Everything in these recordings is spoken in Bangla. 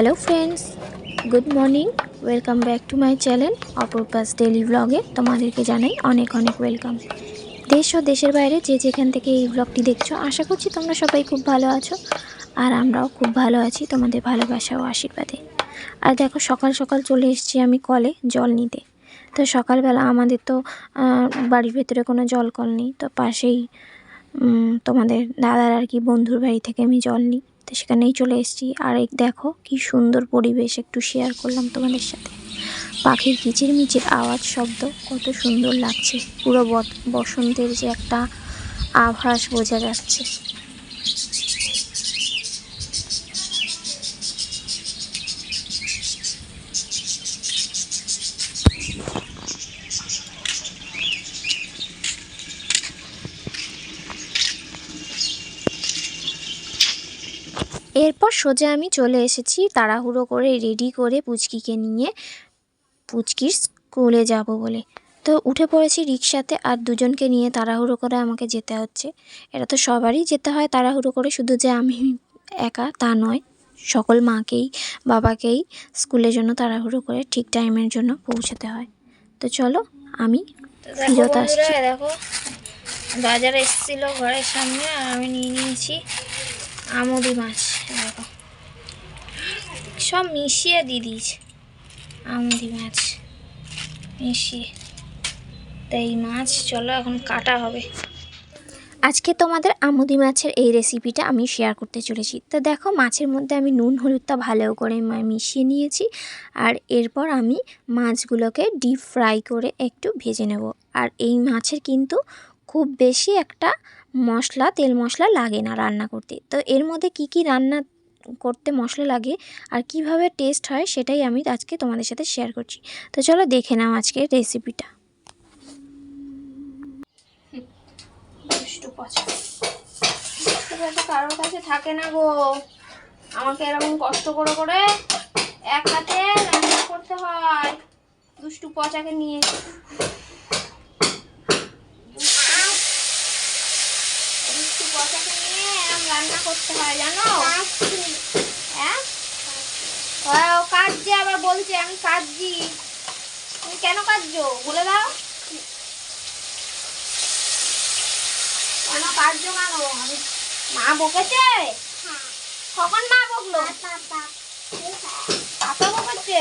Hello friends good morning welcome back to my channel অপরপাস daily ব্লগে তোমাদেরকে জানাই অনেক অনেক ওয়েলকাম দেশ ও দেশের বাইরে যে যেখান থেকে এই ব্লগটি দেখছ, আশা করছি তোমরা সবাই খুব ভালো আছো আর আমরাও খুব ভালো আছি তোমাদের ভালোবাসা ও আশীর্বাদে। আর দেখো, সকাল সকাল চলে এসেছি আমি কলে জল নিতে। তো সকালবেলা আমাদের তো বাড়ির ভেতরে কোনো জল কল নেই। তো পাশেই তোমাদের দাদার আর কি বন্ধুর বাড়ি থেকে আমি জল নিই। তো সেখানেই চলে এসেছি। আর দেখো কি সুন্দর পরিবেশ একটু শেয়ার করলাম তোমাদের সাথে। পাখির কিচিরমিচির আওয়াজ, শব্দ কত সুন্দর লাগছে। পুরো বসন্তের যে একটা আভাস বোঝা যাচ্ছে। এরপর সোজা আমি চলে এসেছি তাড়াহুড়ো করে রেডি করে পুচকিকে নিয়ে পুচকির স্কুলে যাব বলে। তো উঠে পড়েছি রিক্সাতে আর দুজনকে নিয়ে তাড়াহুড়ো করে আমাকে যেতে হচ্ছে। এটা তো সবারই যেতে হয় তাড়াহুড়ো করে শুধু যে আমি একা তা নয়। সকল মাকেই বাবাকেই স্কুলের জন্য তাড়াহুড়ো করে ঠিক টাইমের জন্য পৌঁছাতে হয়। তো চলো আমি ফিরত আসছি। দেখো বাজারে এসেছিল ঘরের সামনে আর আমি নিয়ে নিয়েছি আমুদি মাছ। সব মিশিয়ে দিয়ে দিয়েছে। আমুদি মাছ। মিশিয়ে। তো এই মাছ, চলো এখন কাটা হবে। আজকে তোমাদের আমুদি মাছের এই রেসিপিটা আমি শেয়ার করতে চলেছি। তো দেখো, মাছের মধ্যে আমি নুন, হলুদটা ভালো করে মিশিয়ে নিয়েছি। আর এরপর আমি মাছগুলোকে ডিপ ফ্রাই করে একটু ভেজে নেব। আর এই মাছের কিন্তু খুব বেশি একটা মশলা, তেল মশলা লাগে না রান্না করতে। তো এর মধ্যে কি কি রান্না করতে মশলা লাগে আর কীভাবে টেস্ট হয় সেটাই আমি আজকে তোমাদের সাথে শেয়ার করছি। তো চলো দেখে নাও আজকে রেসিপিটা কারোর কাছে থাকে না গো। আমাকে এরকম কষ্ট করে করে এক হাতে রান্না করতে হয়। দুষ্টু পচাকে নিয়ে দুষ্টু পচাকে নিয়ে এরকম রান্না হয় হ্যাঁ বলছে আমি কাজছি তুমি কেন কাজছো বলে দাও কেন কাটছো কেন মা বকেছে কখন মা বকলো পাপা বকেছে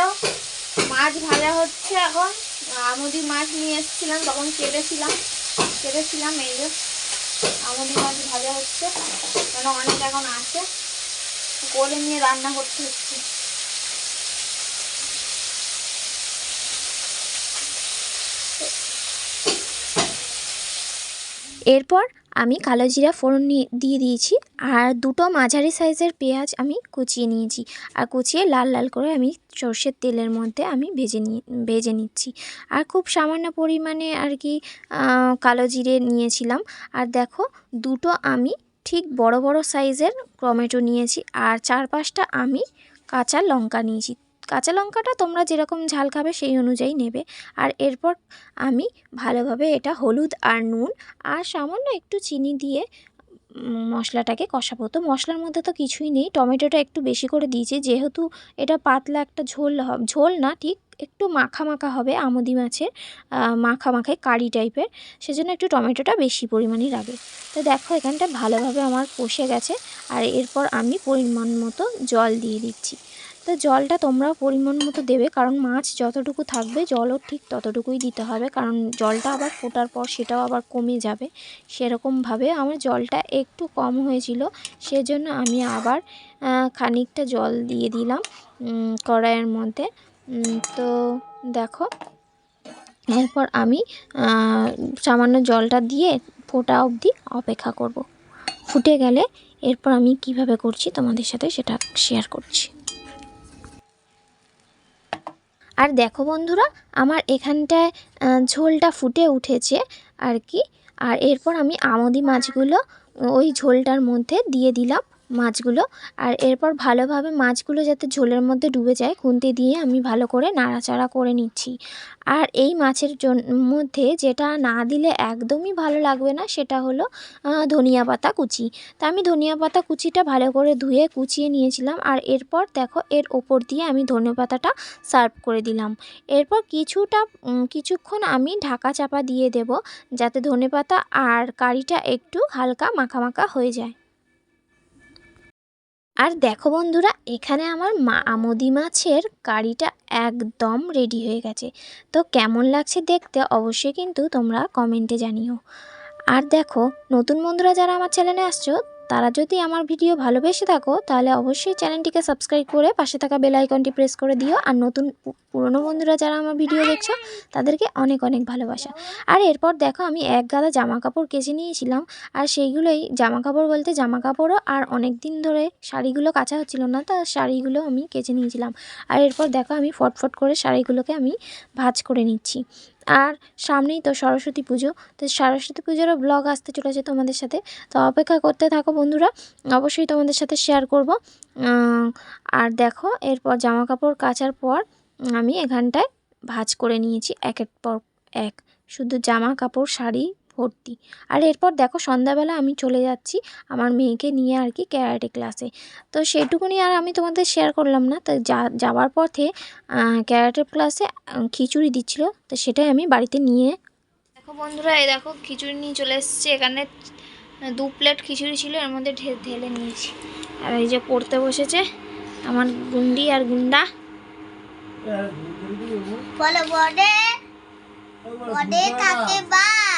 এই মাছ ভাজা হচ্ছে এখন। আমুদি মাছ নিয়ে এসেছিলাম, তখন কেটেছিলাম। কেটেছিলাম এই যে আমুদি মাছ ভাজা হচ্ছে। কেন অনেক এখন আছে। কোলে নিয়ে রান্না করতে হচ্ছে। এরপর আমি কালো জিরা ফোড়ন দিয়ে দিয়েছি আর দুটো মাঝারি সাইজের পেঁয়াজ আমি কুচিয়ে নিয়েছি আর কুচিয়ে লাল লাল করে আমি সর্ষের তেলের মধ্যে আমি ভেজে নিয়ে ভেজে নিচ্ছি। আর খুব সামান্য পরিমাণে আর কি কালো জিরে নিয়েছিলাম। আর দেখো দুটো আমি ঠিক বড় বড় সাইজের টমেটো নিয়েছি আর চার পাঁচটা আমি কাঁচা লঙ্কা নিয়েছি। কাঁচা লঙ্কাটা তোমরা যেরকম ঝাল খাবে সেই অনুযায়ী নেবে। আর এরপর আমি ভালোভাবে এটা হলুদ আর নুন আর সামান্য একটু চিনি দিয়ে মশলাটাকে কষাবো। তো মশলার মধ্যে তো কিছুই নেই, টমেটোটা একটু বেশি করে দিয়েছি। যেহেতু এটা পাতলা একটা ঝোল ঝোল না, ঠিক একটু মাখা মাখা হবে আমুদি মাছের মাখা মাখায় কারি টাইপের, সেজন্য একটু টমেটোটা বেশি পরিমাণে লাগে তো দেখো এখানটা ভালোভাবে আমার কষে গেছে। আর এরপর আমি পরিমাণ মতো জল দিয়ে দিচ্ছি। তো জলটা তোমরাও পরিমাণ মতো দেবে, কারণ মাছ যতটুকু থাকবে, জলও ঠিক ততটুকুই দিতে হবে, কারণ জলটা আবার ফোটার পর সেটাও আবার কমে যাবে। সেরকমভাবে আমার জলটা একটু কম হয়েছিল, সেজন্য আমি আবার খানিকটা জল দিয়ে দিলাম কড়াইয়ের মধ্যে। তো দেখো, এরপর আমি সামান্য জলটা দিয়ে ফোটা অবধি অপেক্ষা করব। ফুটে গেলে এরপর আমি কীভাবে করছি তোমাদের সাথে সেটা শেয়ার করছি। আর দেখো বন্ধুরা, আমার এখানটায় ঝোলটা ফুটে উঠেছে আর কি। আর এরপর আমি আমদি মাছগুলো ওই ঝোলটার মধ্যে দিয়ে দিলাম। মাছগুলো। আর এরপর ভালোভাবে মাছগুলো যাতে ঝোলের মধ্যে ডুবে যায়, খুন্তি দিয়ে আমি ভালো করে নাড়াচাড়া করে নিচ্ছি। আর এই মাছের মধ্যে যেটা না দিলে একদমই ভালো লাগবে না, সেটা হলো ধনিয়া পাতা কুচি। তা আমি ধনিয়া পাতা কুচিটা ভালো করে ধুয়ে কুচিয়ে নিয়েছিলাম, আর এরপর দেখো এর ওপর দিয়ে আমি ধনে পাতাটা সার্ভ করে দিলাম। এরপর কিছুটা কিছুক্ষণ আমি ঢাকা চাপা দিয়ে দেব, যাতে ধনে পাতা আর কারিটা একটু হালকা মাখা মাখা হয়ে যায়। আর দেখো বন্ধুরা, এখানে আমার মা আমদি মাছের কারিটা একদম রেডি হয়ে গেছে। তো কেমন লাগছে দেখতে অবশ্যই কিন্তু তোমরা কমেন্টে জানিও। আর দেখো, নতুন বন্ধুরা যারা আমার চ্যানেলে আসছো তারা যদি আমার ভিডিও ভালোবেসে থাকো, তাহলে অবশ্যই চ্যানেলটিকে সাবস্ক্রাইব করে পাশে থাকা বেল আইকনটি প্রেস করে দিও। আর নতুন পুরনো বন্ধুরা যারা আমার ভিডিও দেখছ, তাদেরকে অনেক অনেক ভালোবাসা। আর এরপর দেখো, আমি এক গাদা জামা কাপড় কেচে নিয়েছিলাম। আর সেইগুলোই জামা কাপড় বলতে জামা কাপড়ও আর অনেক দিন ধরে শাড়িগুলো কাচা হচ্ছিল না, তা শাড়িগুলো আমি কেচে নিয়েছিলাম। আর এরপর দেখো, আমি ফটফট করে শাড়িগুলোকে আমি ভাজ করে নিচ্ছি। আর সামনেই তো সরস্বতী পুজো। তো সরস্বতী পুজোরও ব্লগ আসতে চলেছে তোমাদের সাথে। তো অপেক্ষা করতে থাকো বন্ধুরা, অবশ্যই তোমাদের সাথে শেয়ার করব। আর দেখো, এরপর জামা কাপড় কাচার পর আমি এখানটায় ভাজ করে নিয়েছি। এক এক পর এক। শুধু জামা কাপড় শাড়ি ভর্তি। আর এরপর দেখো সন্ধ্যাবেলা আমি চলে যাচ্ছি আমার মেয়েকে নিয়ে আর কি ক্যারাটে ক্লাসে। তো সেইটুকুনি আর আমি তোমাদের শেয়ার করলাম না। তো যা যাওয়ার পথে ক্যারাটে ক্লাসে খিচুড়ি দিচ্ছিল। তো সেটাই আমি বাড়িতে নিয়ে দেখো বন্ধুরা এই দেখো খিচুড়ি নিয়ে চলে এসেছে। এখানে দু প্লেট খিচুড়ি ছিল এর মধ্যে ঢে- ঢেলে নিয়েছি। আর এই যে পড়তে বসেছে আমার গুন্ডি আর গুন্ডা। বলো বডে বডে বাঘ তোনা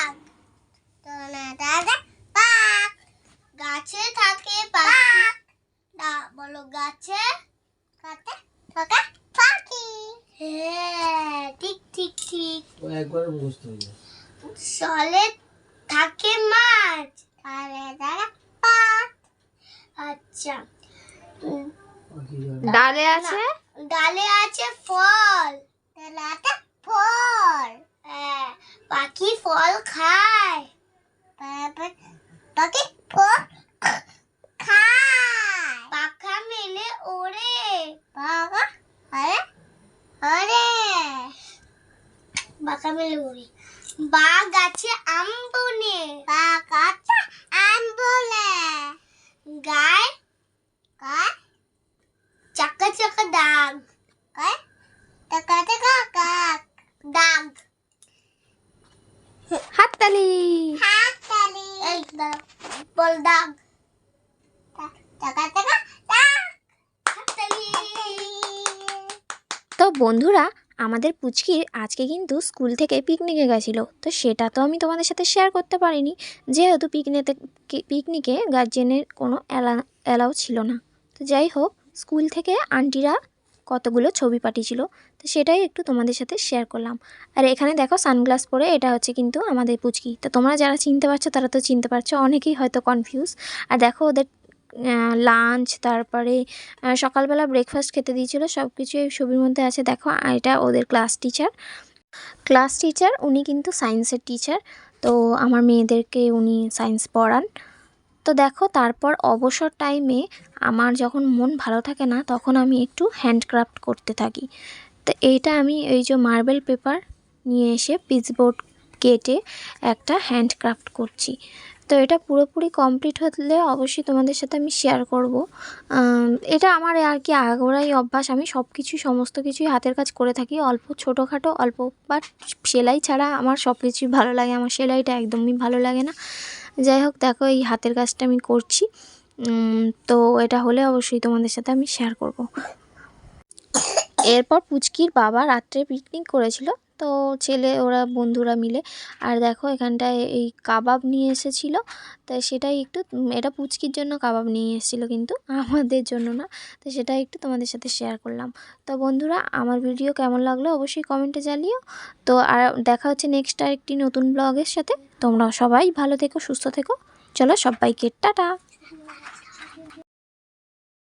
দাদা গাছে থাকে পাখি। দা- বলো গাছে কাতে থাকে পাখি। হ্যাঁ ঠিক ঠিক ঠিক। একবার বুঝতে হবে জলে থাকে মাছ। তারে দাদা পাত আচ্ছা। ডালে আছে? ডালে আছে ফল। ডালাতে ফল। হ্যাঁ পাখি ফল খায়। পাখি খায় পাখা মেলে ওড়ে পাখা আরে আরে পাখা মেলে ওড়ে বাঘ আছে আম্বনে বাঘ আছে আম্বনে গায় গায় চাকা চাকা দাগ काय টাকা টাকা কাক দাগ হাততালি হাত তালি এই তো বন্ধুরা, আমাদের পুচকির আজকে কিন্তু স্কুল থেকে পিকনিকে গেছিল। তো সেটা তো আমি তোমাদের সাথে শেয়ার করতে পারিনি। যেহেতু পিকনিকে পিকনিকে গার্জেনের কোনো অ্যালা অ্যালাউ ছিল না। তো যাই হোক, স্কুল থেকে আন্টিরা কতগুলো ছবি পাঠিয়েছিল। তো সেটাই একটু তোমাদের সাথে শেয়ার করলাম। আর এখানে দেখো সানগ্লাস পরে এটা হচ্ছে কিন্তু আমাদের পুচকি। তো তোমরা যারা চিনতে পারছ তারা তো চিনতে পারছ, অনেকেই হয়তো কনফিউজ আর দেখো ওদের লাঞ্চ তারপরে সকালবেলা ব্রেকফাস্ট খেতে দিয়েছিল সব কিছু এই ছবির মধ্যে আছে। দেখো এটা ওদের ক্লাস টিচার ক্লাস টিচার উনি কিন্তু সায়েন্সের টিচার তো আমার মেয়েদেরকে উনি সায়েন্স পড়ান। তো দেখো, তারপর অবসর টাইমে আমার যখন মন ভালো থাকে না, তখন আমি একটু হ্যান্ডক্রাফট করতে থাকি। তো এইটা আমি এই যে মার্বেল পেপার নিয়ে এসে পিচবোর্ড কেটে একটা হ্যান্ডক্রাফট করছি। তো এটা পুরোপুরি কমপ্লিট হলে অবশ্যই তোমাদের সাথে আমি শেয়ার করব। এটা আমার আর কি আগাগোড়াই অভ্যাস। আমি সব কিছুই সমস্ত কিছুই হাতের কাজ করে থাকি। অল্প ছোটোখাটো, অল্প বাট সেলাই ছাড়া আমার সব কিছুই ভালো লাগে। আমার সেলাইটা একদমই ভালো লাগে না। যাই হোক, দেখো এই হাতের কাজটা আমি করছি। তো এটা হলে অবশ্যই তোমাদের সাথে আমি শেয়ার করব। এরপর পুচকির বাবা রাত্রে পিকনিক করেছিল, তো ছেলে ওরা বন্ধুরা মিলে। আর দেখো এখানটায় এই কাবাব নিয়ে এসেছিল তাই সেটাই একটু এটা পুচকির জন্য কাবাব নিয়ে এসেছিল কিন্তু, আমাদের জন্য না, তো সেটাই একটু তোমাদের সাথে শেয়ার করলাম। তো বন্ধুরা, আমার ভিডিও কেমন লাগল অবশ্যই কমেন্টে জানিও। তো আর দেখা হচ্ছে নেক্সট আর একটি নতুন ব্লগের সাথে। তোমরা সবাই ভালো থেকো সুস্থ থেকো। চলো সবাইকে টাটা!